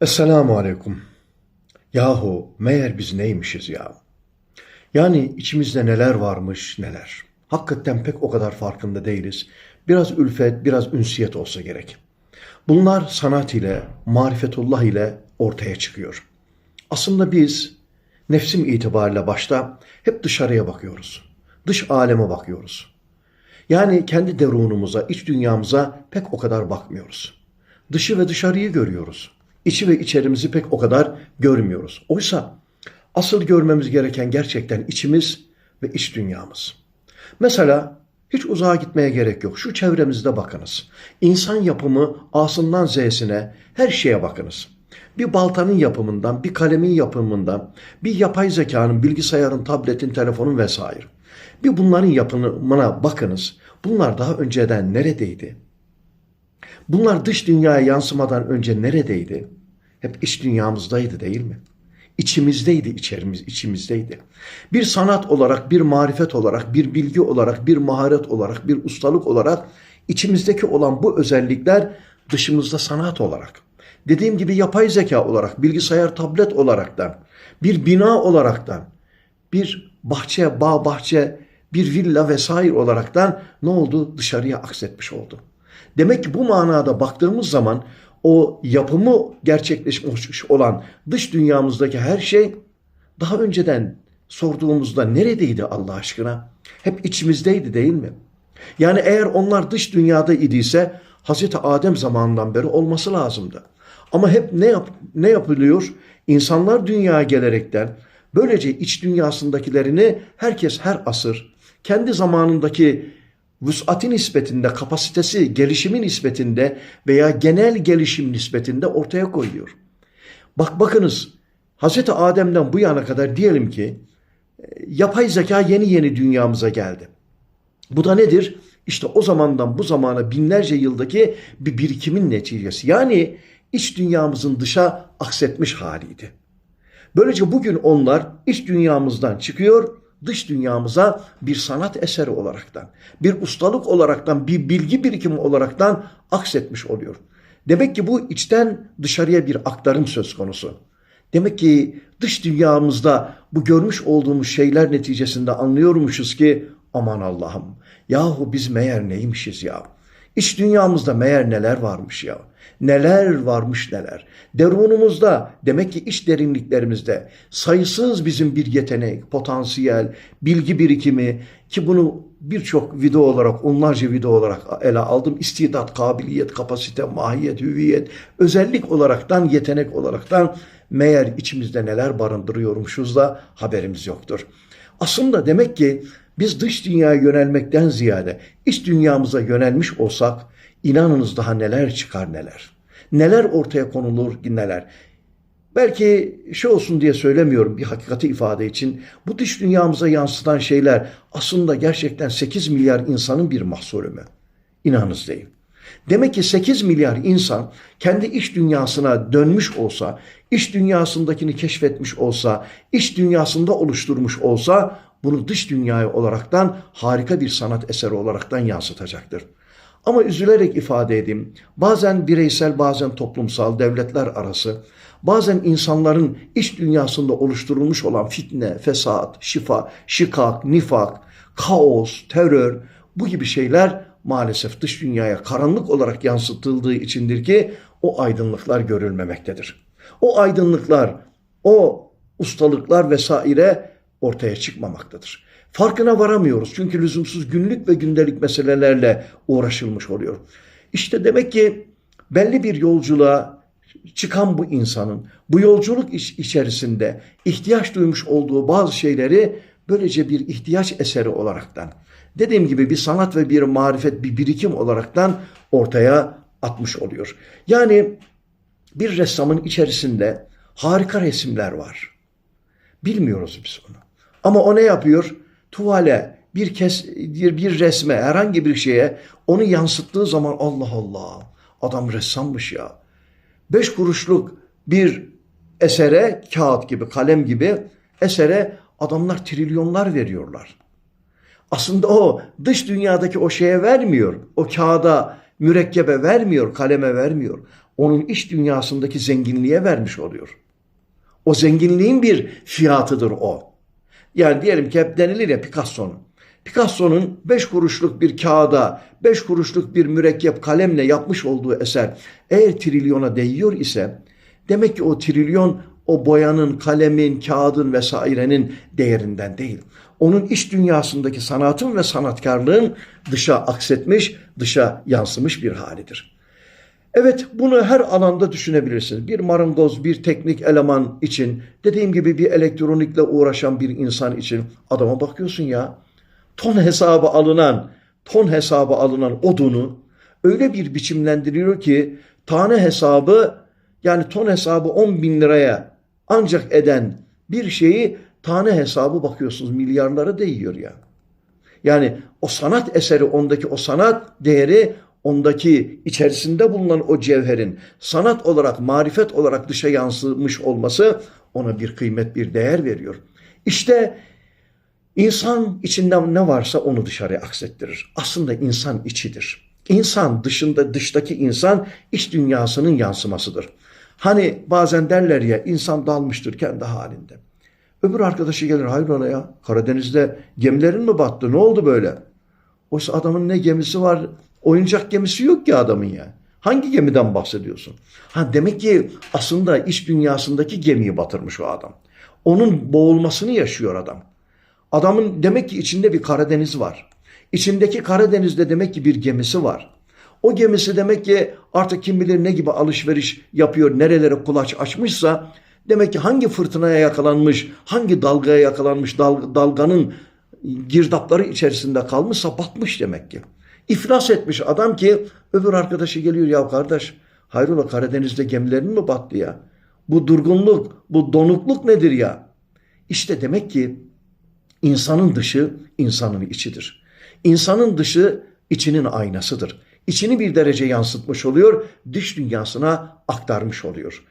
Esselamu Aleyküm. Yahu meğer biz neymişiz ya? Yani içimizde neler varmış neler. Hakikaten pek o kadar farkında değiliz. Biraz ülfet, biraz ünsiyet olsa gerek. Bunlar sanat ile, marifetullah ile ortaya çıkıyor. Aslında biz nefsim itibariyle başta hep dışarıya bakıyoruz. Dış aleme bakıyoruz. Yani kendi derunumuza, iç dünyamıza pek o kadar bakmıyoruz. Dışı ve dışarıyı görüyoruz. İçi ve içerimizi pek o kadar görmüyoruz. Oysa asıl görmemiz gereken gerçekten içimiz ve iç dünyamız. Mesela hiç uzağa gitmeye gerek yok. Şu çevremizde bakınız. İnsan yapımı A'sından Z'sine her şeye bakınız. Bir baltanın yapımından, bir kalemin yapımından, bir yapay zekanın, bilgisayarın, tabletin, telefonun vesaire. Bir bunların yapımına bakınız. Bunlar daha önceden neredeydi? Bunlar dış dünyaya yansımadan önce neredeydi? Hep iç dünyamızdaydı değil mi? İçimizdeydi, içerimiz, içimizdeydi. Bir sanat olarak, bir marifet olarak, bir bilgi olarak, bir maharet olarak, bir ustalık olarak içimizdeki olan bu özellikler dışımızda sanat olarak. Dediğim gibi yapay zeka olarak, bilgisayar, tablet olaraktan, bir bina olaraktan, bir bahçe, bağ bahçe, bir villa vesaire olaraktan ne oldu? Dışarıya aksetmiş oldu. Demek ki bu manada baktığımız zaman o yapımı gerçekleşmiş olan dış dünyamızdaki her şey daha önceden sorduğumuzda neredeydi Allah aşkına? Hep içimizdeydi değil mi? Yani eğer onlar dış dünyada idiyse Hazreti Adem zamanından beri olması lazımdı. Ama hep ne yap ne yapılıyor? İnsanlar dünyaya gelerekten böylece iç dünyasındakilerini herkes her asır kendi zamanındaki vüsati nispetinde, kapasitesi, gelişimi nispetinde veya genel gelişim nispetinde ortaya koyuyor. Bak bakınız Hazreti Adem'den bu yana kadar diyelim ki e, yapay zeka yeni yeni dünyamıza geldi. Bu da nedir? İşte o zamandan bu zamana binlerce yıldaki bir birikimin neticesi. Yani iç dünyamızın dışa aksetmiş haliydi. Böylece bugün onlar iç dünyamızdan çıkıyor dış dünyamıza bir sanat eseri olaraktan, bir ustalık olaraktan, bir bilgi birikimi olaraktan aksetmiş oluyor. Demek ki bu içten dışarıya bir aktarım söz konusu. Demek ki dış dünyamızda bu görmüş olduğumuz şeyler neticesinde anlıyormuşuz ki aman Allah'ım yahu biz meğer neymişiz ya. İç dünyamızda meğer neler varmış ya. Neler varmış neler. Derunumuzda demek ki iç derinliklerimizde sayısız bizim bir yetenek, potansiyel, bilgi birikimi ki bunu birçok video olarak, onlarca video olarak ele aldım. İstidat, kabiliyet, kapasite, mahiyet, hüviyet, özellik olaraktan, yetenek olaraktan meğer içimizde neler barındırıyormuşuz da haberimiz yoktur. Aslında demek ki biz dış dünyaya yönelmekten ziyade iç dünyamıza yönelmiş olsak inanınız daha neler çıkar neler. Neler ortaya konulur neler. Belki şey olsun diye söylemiyorum bir hakikati ifade için. Bu dış dünyamıza yansıtan şeyler aslında gerçekten 8 milyar insanın bir mahsulü mü? İnanınız değil. Demek ki 8 milyar insan kendi iç dünyasına dönmüş olsa, iç dünyasındakini keşfetmiş olsa, iç dünyasında oluşturmuş olsa bunu dış dünyaya olaraktan harika bir sanat eseri olaraktan yansıtacaktır. Ama üzülerek ifade edeyim, bazen bireysel bazen toplumsal devletler arası, bazen insanların iç dünyasında oluşturulmuş olan fitne, fesat, şifa, şikak, nifak, kaos, terör bu gibi şeyler maalesef dış dünyaya karanlık olarak yansıtıldığı içindir ki o aydınlıklar görülmemektedir. O aydınlıklar, o ustalıklar vesaire ortaya çıkmamaktadır. Farkına varamıyoruz çünkü lüzumsuz günlük ve gündelik meselelerle uğraşılmış oluyor. İşte demek ki belli bir yolculuğa çıkan bu insanın bu yolculuk içerisinde ihtiyaç duymuş olduğu bazı şeyleri böylece bir ihtiyaç eseri olaraktan dediğim gibi bir sanat ve bir marifet bir birikim olaraktan ortaya atmış oluyor. Yani bir ressamın içerisinde harika resimler var. Bilmiyoruz biz onu. Ama o ne yapıyor? Tuvale, bir kes bir resme, herhangi bir şeye onu yansıttığı zaman Allah Allah adam ressammış ya. Beş kuruşluk bir esere kağıt gibi, kalem gibi esere adamlar trilyonlar veriyorlar. Aslında o dış dünyadaki o şeye vermiyor. O kağıda, mürekkebe vermiyor, kaleme vermiyor. onun iç dünyasındaki zenginliğe vermiş oluyor. O zenginliğin bir fiyatıdır o. Yani diyelim ki hep denilir ya Picasso'nun. Picasso'nun 5 kuruşluk bir kağıda, 5 kuruşluk bir mürekkep kalemle yapmış olduğu eser eğer trilyona değiyor ise demek ki o trilyon o boyanın, kalemin, kağıdın vesairenin değerinden değil. Onun iç dünyasındaki sanatın ve sanatkarlığın dışa aksetmiş, dışa yansımış bir halidir. Evet bunu her alanda düşünebilirsiniz. Bir marangoz, bir teknik eleman için, dediğim gibi bir elektronikle uğraşan bir insan için adama bakıyorsun ya. Ton hesabı alınan, ton hesabı alınan odunu öyle bir biçimlendiriyor ki tane hesabı yani ton hesabı 10 bin liraya ancak eden bir şeyi tane hesabı bakıyorsunuz milyarlara değiyor ya. Yani o sanat eseri ondaki o sanat değeri ondaki içerisinde bulunan o cevherin sanat olarak, marifet olarak dışa yansımış olması ona bir kıymet, bir değer veriyor. İşte insan içinden ne varsa onu dışarıya aksettirir. Aslında insan içidir. İnsan dışında, dıştaki insan iç dünyasının yansımasıdır. Hani bazen derler ya insan dalmıştır kendi halinde. Öbür arkadaşı gelir hayrola ya Karadeniz'de gemilerin mi battı ne oldu böyle? Oysa adamın ne gemisi var oyuncak gemisi yok ki adamın ya. Hangi gemiden bahsediyorsun? Ha demek ki aslında iç dünyasındaki gemiyi batırmış o adam. Onun boğulmasını yaşıyor adam. Adamın demek ki içinde bir Karadeniz var. İçindeki Karadeniz'de demek ki bir gemisi var. O gemisi demek ki artık kim bilir ne gibi alışveriş yapıyor, nerelere kulaç açmışsa demek ki hangi fırtınaya yakalanmış, hangi dalgaya yakalanmış, dal, dalganın girdapları içerisinde kalmışsa batmış demek ki. İflas etmiş adam ki öbür arkadaşı geliyor ya kardeş hayrola Karadeniz'de gemilerin mi battı ya? Bu durgunluk, bu donukluk nedir ya? İşte demek ki insanın dışı insanın içidir. İnsanın dışı içinin aynasıdır. İçini bir derece yansıtmış oluyor, dış dünyasına aktarmış oluyor.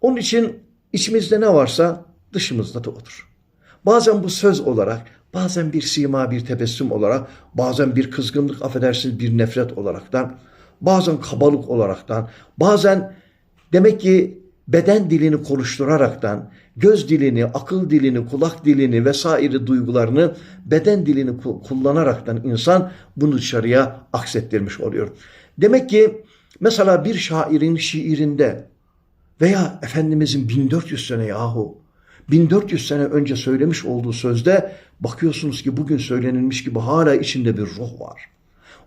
Onun için içimizde ne varsa dışımızda da odur. Bazen bu söz olarak, bazen bir sima, bir tebessüm olarak, bazen bir kızgınlık, affedersiniz bir nefret olaraktan, bazen kabalık olaraktan, bazen demek ki beden dilini konuşturaraktan, göz dilini, akıl dilini, kulak dilini vesaire duygularını beden dilini kullanaraktan insan bunu dışarıya aksettirmiş oluyor. Demek ki mesela bir şairin şiirinde veya Efendimizin 1400 sene yahu 1400 sene önce söylemiş olduğu sözde bakıyorsunuz ki bugün söylenilmiş gibi hala içinde bir ruh var.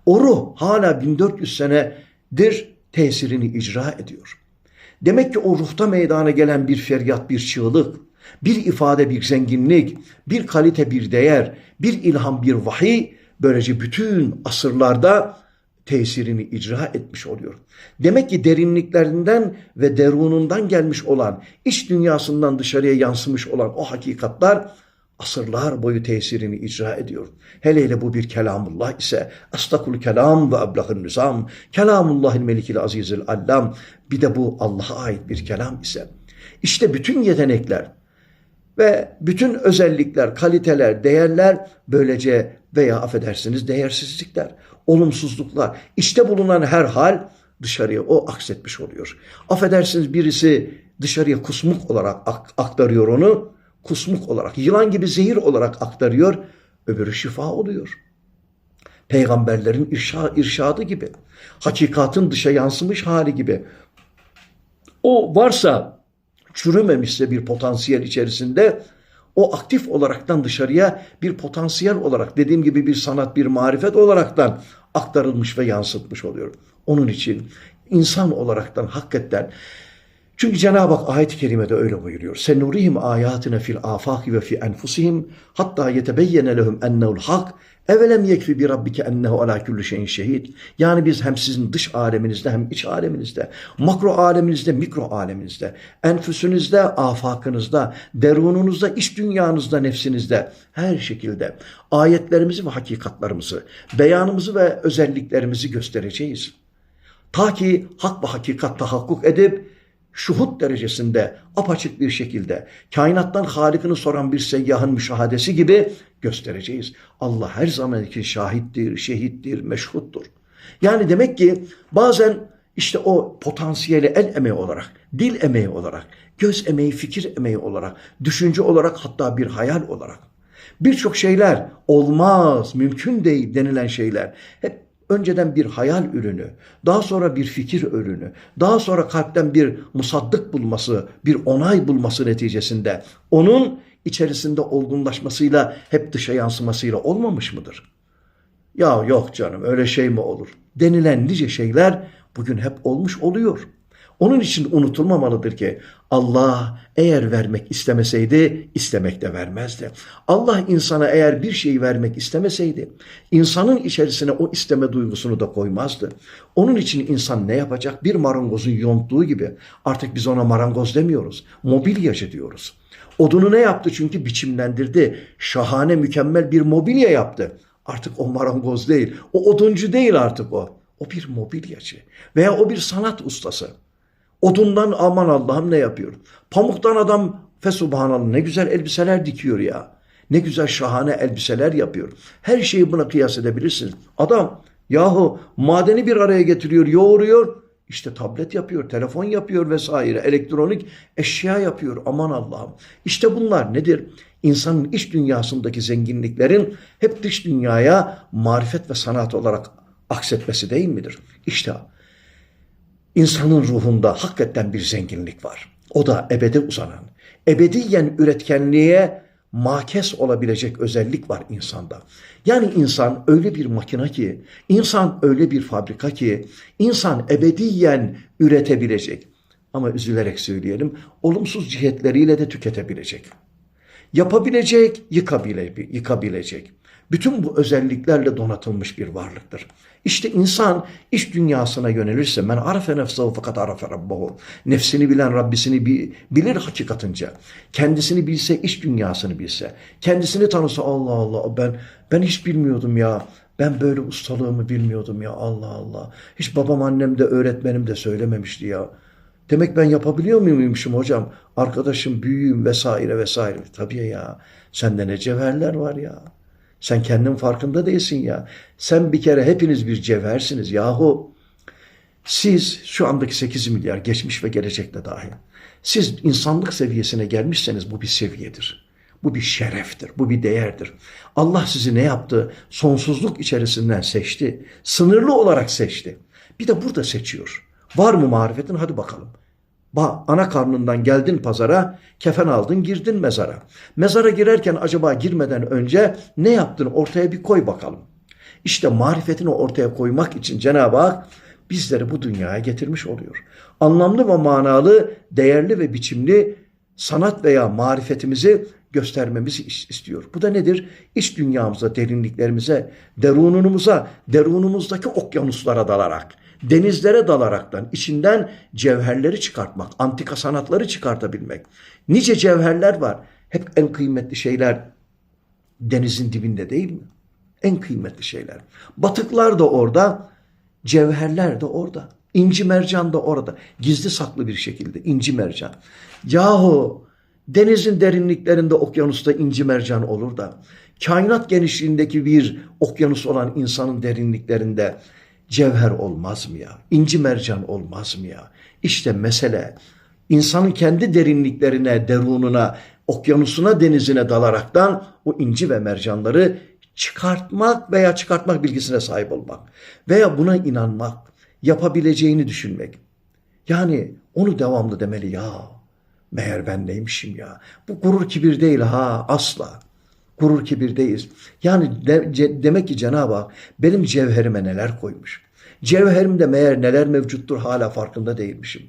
O ruh hala 1400 senedir tesirini icra ediyor. Demek ki o ruhta meydana gelen bir feryat, bir çığlık, bir ifade, bir zenginlik, bir kalite, bir değer, bir ilham, bir vahiy böylece bütün asırlarda tesirini icra etmiş oluyor. Demek ki derinliklerinden ve derunundan gelmiş olan, iç dünyasından dışarıya yansımış olan o hakikatler asırlar boyu tesirini icra ediyor. Hele hele bu bir kelamullah ise astakul kelam ve ablahın nizam, kelamullahil melikil azizil allam, bir de bu Allah'a ait bir kelam ise. İşte bütün yetenekler ve bütün özellikler, kaliteler, değerler böylece veya affedersiniz değersizlikler, olumsuzluklar. İşte bulunan her hal dışarıya o aksetmiş oluyor. Affedersiniz birisi dışarıya kusmuk olarak aktarıyor onu kusmuk olarak, yılan gibi zehir olarak aktarıyor, öbürü şifa oluyor. Peygamberlerin irşa, irşadı gibi, hakikatın dışa yansımış hali gibi. O varsa çürümemişse bir potansiyel içerisinde o aktif olaraktan dışarıya bir potansiyel olarak dediğim gibi bir sanat, bir marifet olaraktan aktarılmış ve yansıtmış oluyor. Onun için insan olaraktan hakikaten çünkü Cenab-ı Hak ayet-i kerimede öyle buyuruyor. Senurihim ayatine fil afaki ve fi enfusihim hatta yetebeyyene lehum ennehu'l hak evelem yekfi bi rabbike ennehu ala kulli şeyin şehid. Yani biz hem sizin dış aleminizde hem iç aleminizde, makro aleminizde, mikro aleminizde, enfüsünüzde, afakınızda, derununuzda, iç dünyanızda, nefsinizde her şekilde ayetlerimizi ve hakikatlarımızı, beyanımızı ve özelliklerimizi göstereceğiz. Ta ki hak ve hakikat tahakkuk edip şuhut derecesinde apaçık bir şekilde kainattan Halik'ini soran bir seyyahın müşahadesi gibi göstereceğiz. Allah her zaman için şahittir, şehittir, meşhuttur. Yani demek ki bazen İşte o potansiyeli el emeği olarak, dil emeği olarak, göz emeği, fikir emeği olarak, düşünce olarak hatta bir hayal olarak. Birçok şeyler olmaz, mümkün değil denilen şeyler hep önceden bir hayal ürünü, daha sonra bir fikir ürünü, daha sonra kalpten bir musaddık bulması, bir onay bulması neticesinde onun içerisinde olgunlaşmasıyla hep dışa yansımasıyla olmamış mıdır? Ya yok canım öyle şey mi olur? Denilen nice şeyler bugün hep olmuş oluyor. Onun için unutulmamalıdır ki Allah eğer vermek istemeseydi istemek de vermezdi. Allah insana eğer bir şey vermek istemeseydi insanın içerisine o isteme duygusunu da koymazdı. Onun için insan ne yapacak? Bir marangozun yonttuğu gibi artık biz ona marangoz demiyoruz. Mobilyacı diyoruz. Odunu ne yaptı? Çünkü biçimlendirdi. Şahane mükemmel bir mobilya yaptı. Artık o marangoz değil. O oduncu değil artık o. O bir mobilyacı veya o bir sanat ustası. Odundan aman Allah'ım ne yapıyor? Pamuktan adam fesubhanallah ne güzel elbiseler dikiyor ya. Ne güzel şahane elbiseler yapıyor. Her şeyi buna kıyas edebilirsiniz. Adam yahu madeni bir araya getiriyor, yoğuruyor. İşte tablet yapıyor, telefon yapıyor vesaire. Elektronik eşya yapıyor. Aman Allah'ım. İşte bunlar nedir? İnsanın iç dünyasındaki zenginliklerin hep dış dünyaya marifet ve sanat olarak aksetmesi değil midir? İşte insanın ruhunda hakikaten bir zenginlik var. O da ebede uzanan, ebediyen üretkenliğe makes olabilecek özellik var insanda. Yani insan öyle bir makina ki, insan öyle bir fabrika ki, insan ebediyen üretebilecek. Ama üzülerek söyleyelim, olumsuz cihetleriyle de tüketebilecek. Yapabilecek, yıkabile, yıkabilecek. Bütün bu özelliklerle donatılmış bir varlıktır. İşte insan iç dünyasına yönelirse men arafe nefsehu fakat arafe rabbahu. Nefsini bilen Rabbisini bilir hakikatınca. Kendisini bilse, iç dünyasını bilse. Kendisini tanısa Allah Allah ben ben hiç bilmiyordum ya. Ben böyle ustalığımı bilmiyordum ya Allah Allah. Hiç babam annem de öğretmenim de söylememişti ya. Demek ben yapabiliyor muymuşum hocam? Arkadaşım, büyüğüm vesaire vesaire. Tabii ya. Sende ne cevherler var ya. Sen kendin farkında değilsin ya. Sen bir kere hepiniz bir cevhersiniz yahu. Siz şu andaki 8 milyar geçmiş ve gelecekte dahil. Siz insanlık seviyesine gelmişseniz bu bir seviyedir. Bu bir şereftir, bu bir değerdir. Allah sizi ne yaptı? Sonsuzluk içerisinden seçti. Sınırlı olarak seçti. Bir de burada seçiyor. Var mı marifetin? Hadi bakalım. Ba, ana karnından geldin pazara, kefen aldın, girdin mezara. Mezara girerken acaba girmeden önce ne yaptın ortaya bir koy bakalım. İşte marifetini ortaya koymak için Cenab-ı Hak bizleri bu dünyaya getirmiş oluyor. Anlamlı ve manalı, değerli ve biçimli sanat veya marifetimizi göstermemizi istiyor. Bu da nedir? İç dünyamıza, derinliklerimize, derunumuza, derunumuzdaki okyanuslara dalarak, denizlere dalaraktan içinden cevherleri çıkartmak, antika sanatları çıkartabilmek. Nice cevherler var. Hep en kıymetli şeyler denizin dibinde değil mi? En kıymetli şeyler. Batıklar da orada, cevherler de orada. İnci mercan da orada. Gizli saklı bir şekilde inci mercan. Yahu denizin derinliklerinde okyanusta inci mercan olur da kainat genişliğindeki bir okyanus olan insanın derinliklerinde cevher olmaz mı ya? İnci mercan olmaz mı ya? İşte mesele insanın kendi derinliklerine, derununa, okyanusuna, denizine dalaraktan o inci ve mercanları çıkartmak veya çıkartmak bilgisine sahip olmak veya buna inanmak, yapabileceğini düşünmek. Yani onu devamlı demeli ya. Meğer ben neymişim ya. Bu gurur kibir değil ha asla. Gurur kibirdeyiz. Yani de, ce, demek ki Cenab-ı Hak benim cevherime neler koymuş. Cevherimde meğer neler mevcuttur hala farkında değilmişim.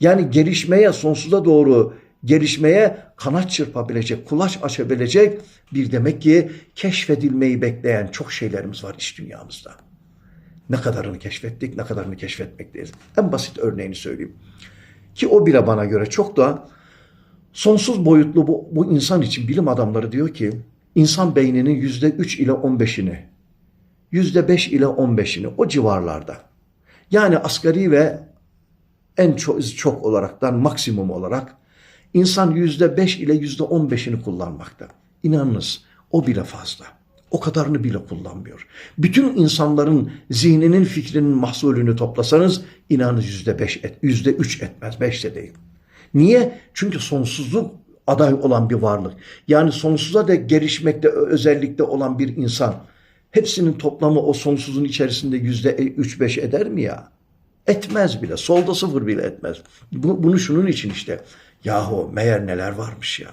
Yani gelişmeye, sonsuza doğru gelişmeye kanat çırpabilecek, kulaç açabilecek bir demek ki keşfedilmeyi bekleyen çok şeylerimiz var iş dünyamızda. Ne kadarını keşfettik, ne kadarını keşfetmekteyiz. En basit örneğini söyleyeyim. Ki o bile bana göre çok da sonsuz boyutlu bu, bu insan için bilim adamları diyor ki insan beyninin yüzde üç ile on beşini, yüzde beş ile on beşini o civarlarda. Yani asgari ve en çok, çok olaraktan maksimum olarak insan yüzde beş ile yüzde on beşini kullanmakta. İnanınız o bile fazla. O kadarını bile kullanmıyor. Bütün insanların zihninin fikrinin mahsulünü toplasanız inanın yüzde beş, et, yüzde üç etmez, beş de değil. Niye? Çünkü sonsuzluk aday olan bir varlık. Yani sonsuza da gelişmekte özellikle olan bir insan. Hepsinin toplamı o sonsuzun içerisinde yüzde üç beş eder mi ya? Etmez bile. Solda sıfır bile etmez. Bu, bunu şunun için işte. Yahu meğer neler varmış ya.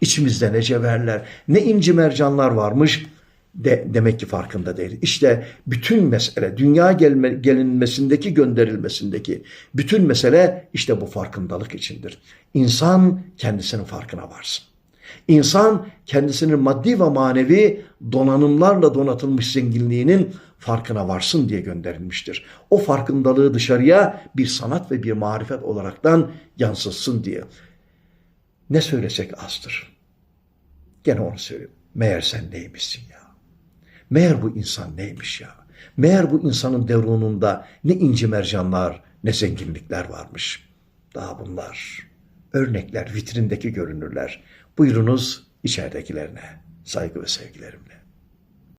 İçimizde ne cevherler, ne inci mercanlar varmış de demek ki farkında değil. İşte bütün mesele dünya gelme, gelinmesindeki gönderilmesindeki bütün mesele işte bu farkındalık içindir. İnsan kendisinin farkına varsın. İnsan kendisinin maddi ve manevi donanımlarla donatılmış zenginliğinin farkına varsın diye gönderilmiştir. O farkındalığı dışarıya bir sanat ve bir marifet olaraktan yansıtsın diye. Ne söylesek azdır. Gene onu söyleyeyim. Meğer sen neymişsin ya? Meğer bu insan neymiş ya? Meğer bu insanın derununda ne inci mercanlar ne zenginlikler varmış. Daha bunlar örnekler vitrindeki görünürler. Buyurunuz içeridekilerine saygı ve sevgilerimle.